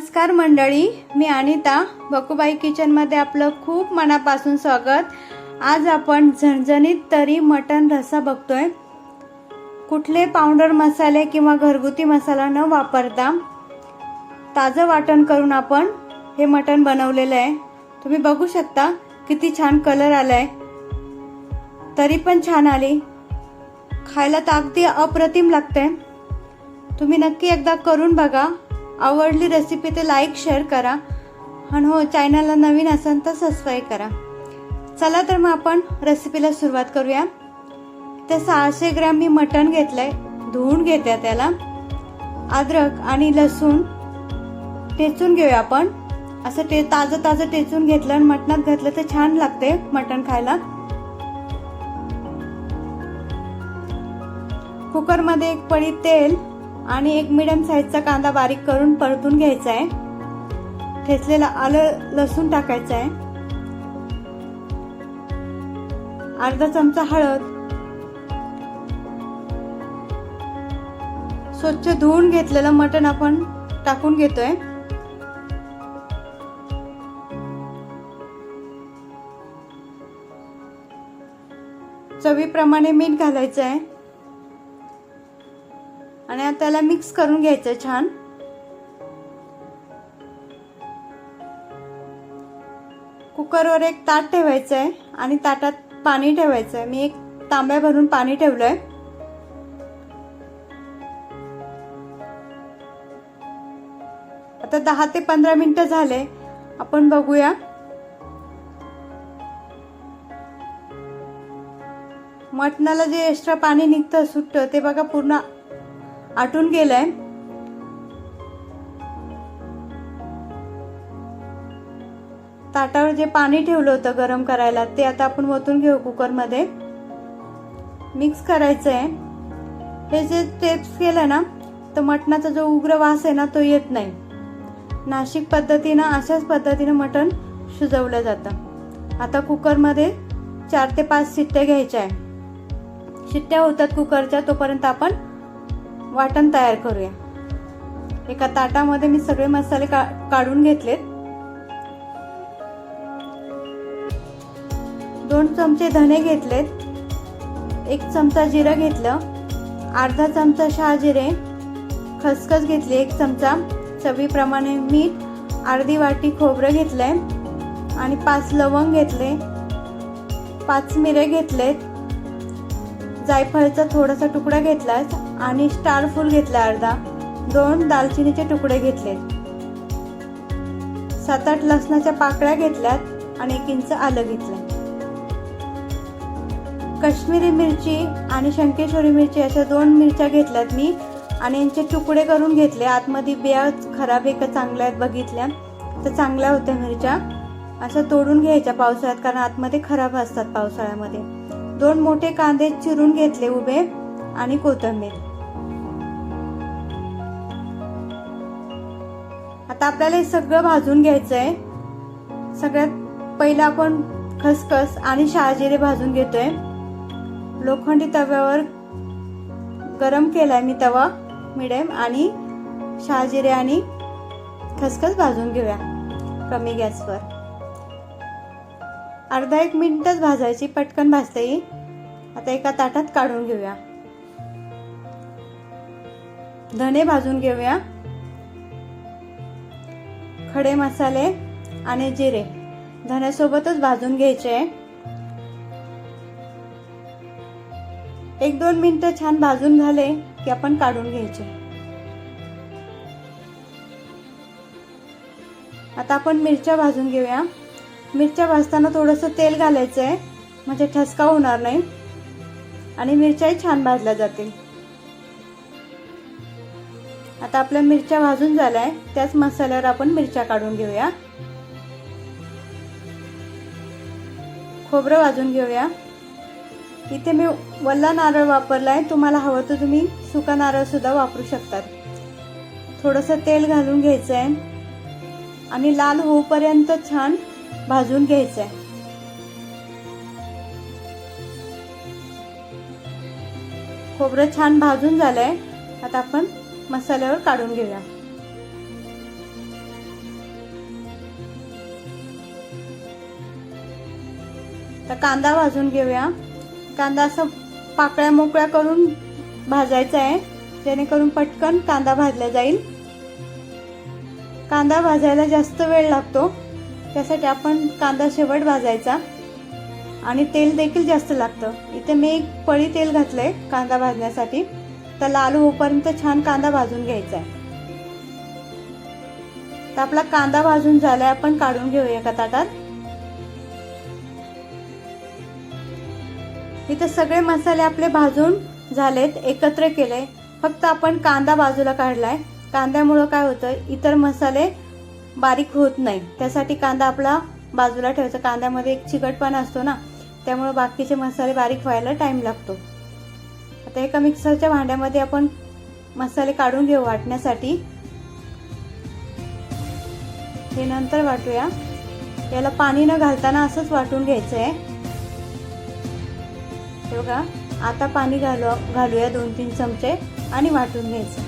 नमस्कार मंडळी मी अनिता बकुबाई किचनमध्ये आपलं खूप मनापासून स्वागत. आज आपण झणझणीत तरी मटण रस्सा बघतोय. कुठले पावडर मसाले किंवा घरगुती मसाला न वापरता ताजं वाटण करून आपण हे मटण बनवलेलं आहे. तुम्ही बघू शकता किती छान कलर आलाय. तरी पण छान आली. खायला तर अगदी अप्रतिम लागते तुम्ही नक्की एकदा करून बघा. आवडली रेसिपी ते लाईक शेअर करा. आणि हो चॅनलला नवीन असाल तर सबस्क्राईब करा. चला तर मग आपण रेसिपीला सुरुवात करूया. ते सहाशे ग्रॅम मी मटण घेतलं आहे धुवून घेते त्याला. अद्रक आणि लसूण टेचून घेऊया आपण. असं ते ताजं ताजं टेचून घेतलं आणि मटणात घातलं तर छान लागते मटण खायला. कुकरमध्ये एक पळी तेल आणि एक मिडियम साईजचा कांदा बारीक करून परतून घ्यायचा आहे. ठेचलेलं आलं लसूण टाकायचं आहे. अर्धा चमचा हळद. स्वच्छ धुवून घेतलेलं मटण आपण टाकून घेतोय. चवीप्रमाणे मीठ घालायचं आहे. आणि त्याला मिक्स करून घ्यायचं छान. कुकरवर एक ताट ठेवायचं आहे आणि ताटात पाणी ठेवायचं आहे मी एक तांब्या भरून पाणी ठेवलंय. आता दहा ते पंधरा मिनिटं झाले. आपण बघूया. मटणाला जे एक्स्ट्रा पाणी निघतं सुटतं ते बघा पूर्ण आटून गेलंय? ताटावर जे पाणी ठेवलं होतं गरम करायला ते आता आपण ओतून घेऊ कुकरमध्ये. मिक्स करायचं आहे हे जे स्टेप्स केलं ना तर मटणाचा जो उग्र वास आहे ना तो येत नाही. नाशिक पद्धतीनं अशाच पद्धतीनं मटण शिजवलं जातं. आता कुकरमध्ये चार ते पाच शिट्ट्या घ्यायच्या आहे. शिट्ट्या होतात कुकरच्या तोपर्यंत आपण वाटण तयार करूया. एका ताटामध्ये मी सगळे मसाले का काढून घेतलेत. दोन चमचे धने घेतलेत. एक चमचा जिरं घेतलं. अर्धा चमचा शहाजिरे खसखस घेतली एक चमचा. चवीप्रमाणे मीठ अर्धी वाटी खोबरं घेतलंय. आणि पाच लवंग घेतले. पाच मिरे घेतलेत. जायफळचा थोडासा तुकडा घेतलाय आणि स्टार फूल घेतला अर्धा. दोन दालचिनीचे तुकडे घेतले. सात आठ लसणाच्या पाकळ्या घेतल्यात आणि एक इंच आलं घेतलं. काश्मीरी मिरची आणि शंकेश्वरी मिरची अशा दोन मिरच्या घेतल्यात मी आणि यांचे तुकडे करून घेतले. आतमध्ये बिया खराब आहे का चांगल्या आहेत बघितल्या तर चांगल्या होत्या मिरच्या. अशा तोडून घ्यायच्या पावसाळ्यात कारण आतमध्ये खराब असतात पावसाळ्यामध्ये. दोन मोठे कांदे चिरून घेतले उभे आणि कोथिंबीर. आता आपल्याला हे सगळं भाजून घ्यायचं आहे सगळ्यात पहिलं आपण खसखस आणि शहाजिरे भाजून घेतोय. लोखंडी तव्यावर गरम केलाय मी तवा मिडियम आणि शहाजिरे आणि खसखस भाजून घेऊया. कमी गॅसवर. अर्धा एक मिनिटच भाजायची पटकन भाजता येईल. आता एका ताटात काढून घेऊया. धने भाजून घेऊया. खडे मसाले आणि जिरे धण्यासोबतच भाजून घ्यायचे. एक दोन मिनिटं छान भाजून झाले की आपण काढून घ्यायचे. आता आपण मिरच्या भाजून घेऊया. मिरच्या भाजताना थोडंसं तेल घालायचं आहे म्हणजे ठसका होणार नाही. आणि मिरच्याही छान भाजल्या जातील. आता आपल्या मिरच्या भाजून झाल्या त्याच मसाल्यावर आपण मिरच्या काढून घेऊया. खोबरं भाजून घेऊया. इथे मी वल्ला नारळ वापरला आहे. तुम्हाला हवं तर तुम्ही सुका नारळ सुद्धा वापरू शकतात. थोडंसं तेल घालून घ्यायचं आहे. आणि लाल होऊपर्यंत छान भाजून घ्यायचं आहे. खोबरं छान भाजून झालंय. आता आपण मसाल्यावर काढून घेऊया. तर कांदा भाजून घेऊया. कांदा असं पाकळ्या मोकळ्या करून भाजायचा आहे. जेणेकरून पटकन कांदा भाजला जाईल. कांदा भाजायला जास्त वेळ लागतो. त्यासाठी आपण कांदा शेवट भाजायचा. आणि तेल देखील जास्त लागतं. इथे मी एक पळी तेल घातलं आहे कांदा भाजण्यासाठी. तर लाल होईपर्यंत छान कांदा भाजून घ्यायचा आहे तर आपला कांदा भाजून झालाय आपण काढून घेऊया एका ताटात. इथे सगळे मसाले आपले भाजून झालेत एकत्र केले फक्त आपण कांदा बाजूला काढलाय. कांद्यामुळं काय होतं इतर मसाले बारीक होत नाही त्यासाठी कांदा आपला बाजूला ठेवायचा. कांद्यामध्ये एक चिकटपणा असतो ना त्यामुळे बाकीचे मसाले बारीक व्हायला टाइम लागतो. आता एका मिक्सरच्या भांड्यामध्ये आपण मसाले काढून घेऊ वाटण्यासाठी. हे नंतर वाटूया. याला पाणी न घालताना असंच वाटून घ्यायचं आहे हे बघा आता पाणी घालू घालूया दोन तीन चमचे आणि वाटून घ्यायचं.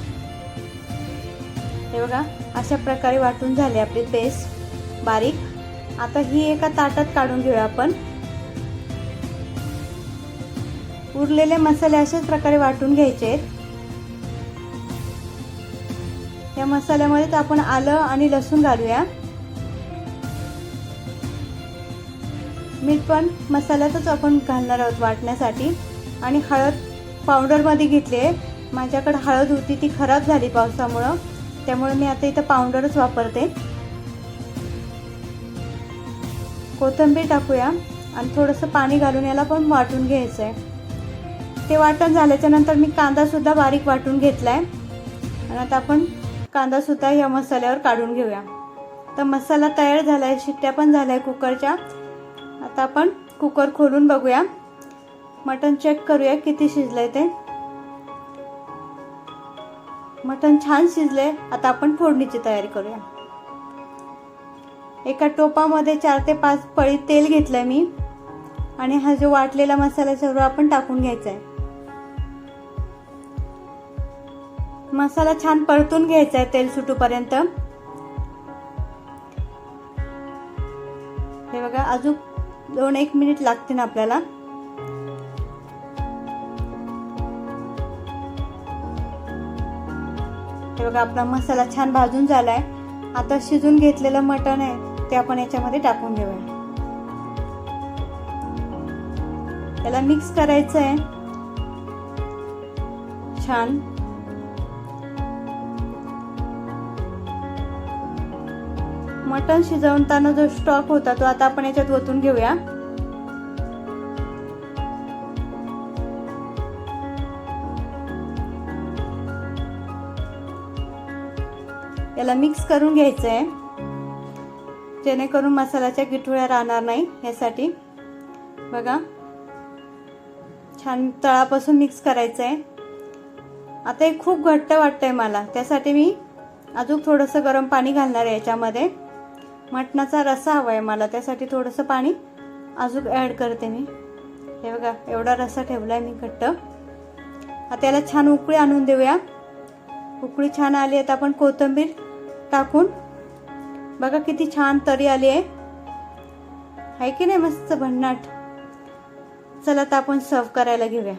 हे बघा अशा प्रकारे वाटून झाली आपली पेस्ट बारीक. आता ही एका ताटात काढून घेऊया आपण. उरलेले मसाले अशाच प्रकारे वाटून घ्यायचे. आहेत या मसाल्यामध्येच आपण आलं आणि लसूण घालूया. मीठ पण मसाल्यातच आपण घालणार आहोत वाटण्यासाठी. आणि हळद पावडरमध्ये घेतली आहे. माझ्याकडे हळद होती ती खराब झाली पावसामुळं. त्यामुळे मी आता इथं पावडरच वापरते. कोथिंबीर टाकूया. आणि थोडंसं पाणी घालून याला पण वाटून घ्यायचं आहे ते वाटण झाल्याच्यानंतर मी कांदासुद्धा बारीक वाटून घेतला आहे आणि आता आपण कांदासुद्धा या मसाल्यावर काढून घेऊया. तर मसाला तयार झाला आहे शिट्ट्या पण झाल्या आहे कुकरच्या. आता आपण कुकर खोलून बघूया. मटण चेक करूया किती शिजलंय ते. मटण छान शिजले आता आपण फोडणीची तयारी करूया. एका टोपामध्ये चार ते पाच पळी तेल घेतलंय मी. आणि हा जो वाटलेला मसाला सर्व आपण टाकून घ्यायचा आहे मसाला छान परतून घ्यायचा आहे तेल सुटूपर्यंत. हे बघा अजून दोन एक मिनिट लागतील आपल्याला. हे बघा आपला मसाला छान भाजून झालाय. आता शिजून घेतलेलं मटण आहे ते आपण याच्यामध्ये टाकून घेऊया. त्याला मिक्स करायचं आहे छान. मटण शिजवताना जो स्टॉक होता तो आता आपण याच्यात ओतून घेऊया. याला मिक्स करून घ्यायचं आहे जेणेकरून मसाल्याच्या गिठोळ्या राहणार नाही यासाठी. बघा. छान तळापासून मिक्स करायचं आहे आता हे खूप घट्ट वाटतंय मला. त्यासाठी मी अजून थोडंसं गरम पाणी घालणार आहे याच्यामध्ये. मटणाचा रसा हवा आहे मला त्यासाठी थोडंसं पाणी अजून ॲड करते मी. हे बघा एवढा रसा ठेवला आहे मी घट्ट. आता याला छान उकळी आणून देऊया. उकळी छान आली आहे तर आपण कोथिंबीर टाकून. बघा किती छान तरी आली आहे. आहे की नाही मस्त भन्नाट? चला तर आपण सर्व करायला घेऊया.